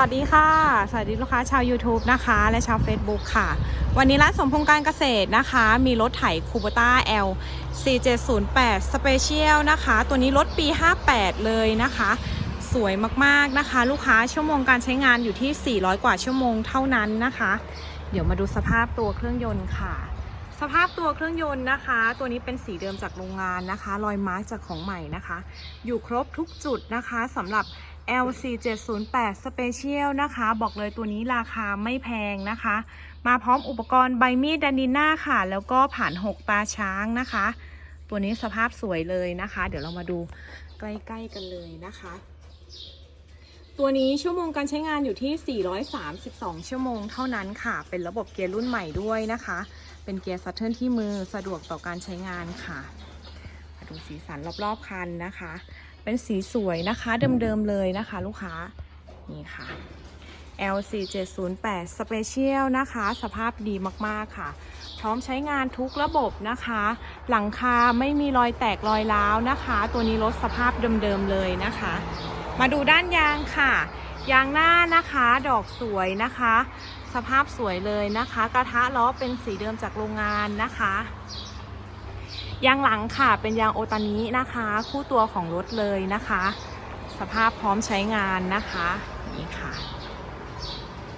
วัสดีค่ะ สวัสดีลูกค้าชาว YouTube นะคะ และชาว Facebook ค่ะ วันนี้ร้านสมพงษ์การเกษตรนะคะ มีรถไถคูบต้า L 4708 Special นะคะ ตัวนี้รถปี 58 เลยนะคะ สวยมากๆนะคะ ลูกค้าชั่วโมงการใช้งานอยู่ที่ 400 กว่าชั่วโมงเท่านั้นนะคะ เดี๋ยวมาดูสภาพตัวเครื่องยนต์ค่ะ สภาพตัวเครื่องยนต์นะคะ ตัวนี้เป็นสีเดิมจากโรงงานนะคะ รอยมาร์กจากของใหม่นะคะ อยู่ครบทุกจุดนะคะสำหรับ LC708 Special นะคะ บอกเลยตัวนี้ราคาไม่แพงนะคะ มาพร้อมอุปกรณ์ใบมีดดันดิน่าค่ะ แล้วก็ผ่าน 6 ตาช้างนะคะ ตัวนี้สภาพสวยเลยนะคะ เดี๋ยวเรามาดูใกล้ๆกันเลยนะคะ ตัวนี้ชั่วโมงการใช้งานอยู่ที่ 432 ชั่วโมงเท่านั้นค่ะ เป็นระบบเกียร์รุ่นใหม่ด้วยนะคะ เป็นเกียร์ซัตเทิลที่มือสะดวกต่อการใช้งานค่ะ มาดูสีสันรอบๆคันนะคะ เป็นสีสวยนะคะ เดิมๆเลยนะคะ ลูกค้า นี่ค่ะ LC708 Special นะคะ สภาพดีมากๆค่ะ พร้อมใช้งานทุกระบบนะคะ หลังคาไม่มีรอยแตกรอยร้าวนะคะ ตัวนี้รถสภาพเดิมๆเลยนะคะ มาดูด้านยางค่ะ ยางหน้านะคะ ดอกสวยนะคะ สภาพสวยเลยนะคะ กระทะล้อเป็นสีเดิมจากโรงงานนะคะ ยางหลังค่ะเป็นยางโอตานินะคะ คู่ตัวของรถเลยนะคะ สภาพพร้อมใช้งานนะคะนี่ค่ะ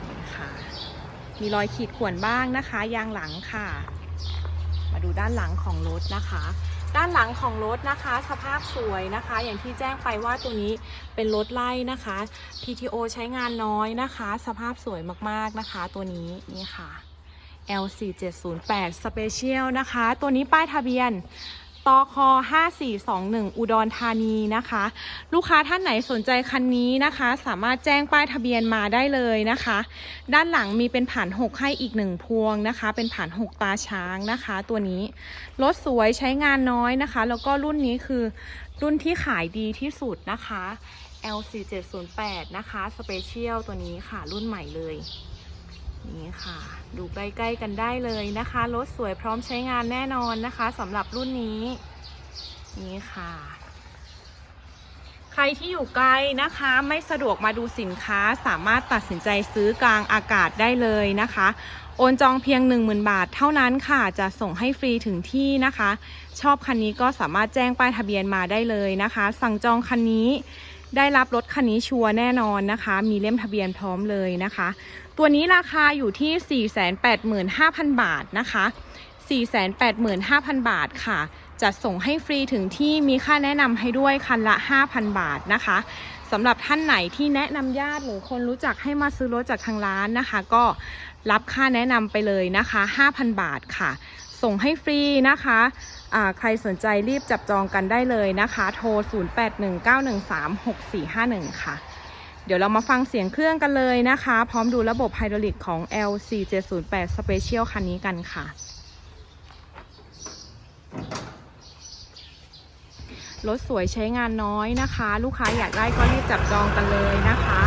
นี่ค่ะ มีรอยขีดข่วนบ้างนะคะ ยางหลังค่ะ มาดูด้านหลังของรถนะคะ ด้านหลังของรถนะคะ สภาพสวยนะคะ อย่างที่แจ้งไปว่าตัวนี้เป็นรถไล่นะคะ PTO ใช้งานน้อยนะคะ สภาพสวยมากๆนะคะ ตัวนี้นี่ค่ะ L4708 Special นะคะ ตัวนี้ป้ายทะเบียนตค5421 อุดรธานีนะคะ ลูกค้าท่านไหนสนใจคันนี้นะคะ สามารถแจ้งป้ายทะเบียนมาได้เลยนะคะ ด้านหลังมีเป็นผ่าน 6 ให้อีก1พวงนะคะ เป็นผ่าน 6 ตาช้างนะคะ ตัวนี้รถสวยใช้งานน้อยนะคะ แล้วก็รุ่นนี้คือรุ่นที่ขายดีที่สุดนะคะ L4708 นะคะ Special ตัวนี้ค่ะรุ่นใหม่เลย นี่ค่ะ ดูใกล้ๆกันได้เลยนะคะ รถสวยพร้อมใช้งานแน่นอนนะคะสำหรับรุ่นนี้ นี่ค่ะ ใครที่อยู่ไกลนะคะ ไม่สะดวกมาดูสินค้าสามารถตัดสินใจซื้อกลางอากาศได้เลยนะคะ โอนจองเพียง 10,000 บาทเท่านั้นค่ะ จะส่งให้ฟรีถึงที่นะคะ ชอบคันนี้ก็สามารถแจ้งป้ายทะเบียนมาได้เลยนะคะ สั่งจองคันนี้ ได้รับรถคันนี้ชัวร์แน่นอนนะคะ มีเล่มทะเบียนพร้อมเลยนะคะ ตัวนี้ราคาอยู่ที่ 485,000 บาทนะคะ 485,000 บาทค่ะจะส่งให้ฟรีถึงที่มีค่าแนะนำให้ด้วยคันละ 5,000 บาทนะคะสำหรับท่านไหนที่แนะนำญาติหรือคนรู้จักให้มาซื้อรถจากทางร้านนะคะ ก็รับค่าแนะนำไปเลยนะคะ 5,000 บาทค่ะ ส่งให้ฟรีนะคะ ใครสนใจรีบจับจองกันได้เลยนะคะ โทร 0819136451 ค่ะ เดี๋ยวเรามาฟังเสียงเครื่องกันเลยนะคะ พร้อมดูระบบไฮดรอลิกของ LC708 Special คันนี้กันค่ะรถสวยใช้งานน้อยนะคะ ลูกค้าอยากได้ก็รีบจับจองกันเลยนะคะ